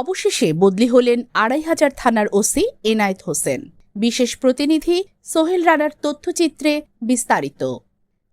অবশেষে বদলি হলেন আড়াই হাজার থানার ওসি এনায়েত হোসেন। বিশেষ প্রতিনিধি সোহেল রানার তথ্যচিত্রে বিস্তারিত।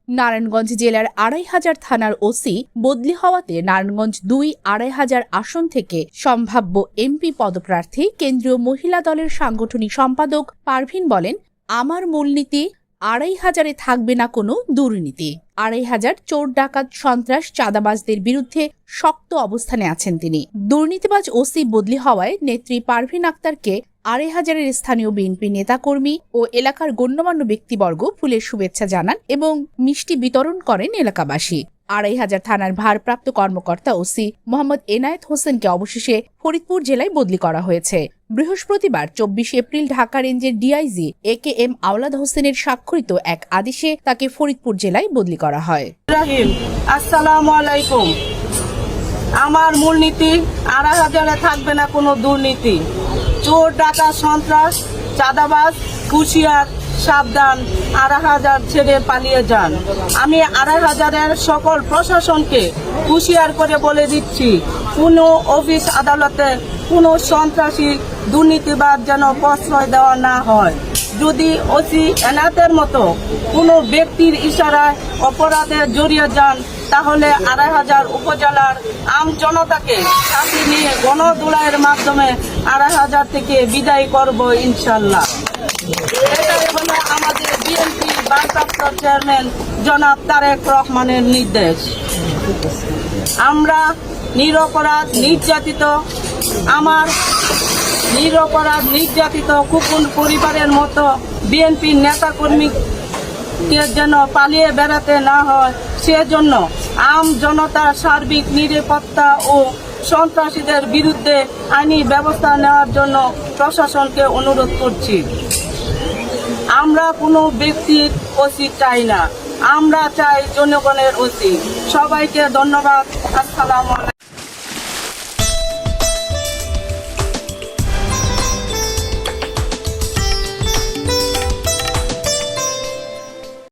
নারায়ণগঞ্জ জেলার আড়াই হাজার থানার ওসি বদলি হওয়াতে নারায়ণগঞ্জ দুই, আড়াই হাজার আসন থেকে সম্ভাব্য এমপি পদপ্রার্থী কেন্দ্রীয় মহিলা দলের সাংগঠনিক সম্পাদক পারভিন বলেন, আমার মূলনীতি আড়াই হাজারে থাকবে না কোনো দুর্নীতি। আড়াই হাজার চোর, ডাকাত, সন্ত্রাস, চাঁদাবাজদের বিরুদ্ধে শক্ত অবস্থানে আছেন তিনি। দুর্নীতিবাজ ওসি বদলি হওয়ায় নেত্রী পারভিন আক্তারকে আড়াই হাজারের স্থানীয় বিএনপি নেতাকর্মী ও এলাকার গণ্যমান্য ব্যক্তিবর্গ ফুলের শুভেচ্ছা জানান এবং মিষ্টি বিতরণ করেন এলাকাবাসী। আড়াই হাজার থানার ভারপ্রাপ্ত কর্মকর্তা ওসি মোহাম্মদ এনায়েত হোসেনকে অবশেষে ফরিদপুর জেলায় বদলি করা হয়েছে। বৃহস্পতিবার চব্বিশ এপ্রিল ঢাকা রেঞ্জের ডিআইজি এ কে এম আওলাদ হোসেনের স্বাক্ষরিত এক আদেশে তাকে ফরিদপুর জেলায় বদলি করা হয়। আসসালামু আলাইকুম। আমার মূলনীতি, আড়াই হাজারে থাকবে না কোনো দুর্নীতি। চোর ডাকা সন্ত্রাস, চাঁদাবাজ, কুশিয়ার, সাবধান, আড়াই হাজার ছেড়ে পালিয়ে যান। আমি আড়াই হাজারের সকল প্রশাসনকে হুঁশিয়ার করে বলে দিচ্ছি, কোনো অফিস আদালতে কোনো সন্ত্রাসী দুর্নীতিবাদ যেন প্রশ্রয় দেওয়া না হয়। যদি ওসি এনাতের মতো কোনো ব্যক্তির ইশারায় অপরাধে জড়িয়ে যান, তাহলে আড়াই হাজার উপজেলার আম জনতাকে সাথে নিয়ে গণদোলাইয়ের মাধ্যমে আড়াই হাজার থেকে বিদায় করব ইনশাল্লাহ। আমাদের বিএনপি ভারপ্রাপ্ত চেয়ারম্যান জনাব তারেক রহমানের নির্দেশ। আমরা নিরপরাধ নির্যাতিত, আমার নিরপরাধ নির্যাতিত কুকুন পরিবারের মতো বিএনপির নেতাকর্মী কে যেন পালিয়ে বেড়াতে না হয়, সেজন্য আম জনতার সার্বিক নিরাপত্তা ও সন্ত্রাসীদের বিরুদ্ধে আইনি ব্যবস্থা নেওয়ার জন্য প্রশাসনকে অনুরোধ করছি। আমরা কোনো ব্যক্তির ওসি চাই না। আমরা চাই জনগণের ওসি। সবাইকে ধন্যবাদ। আসসালাম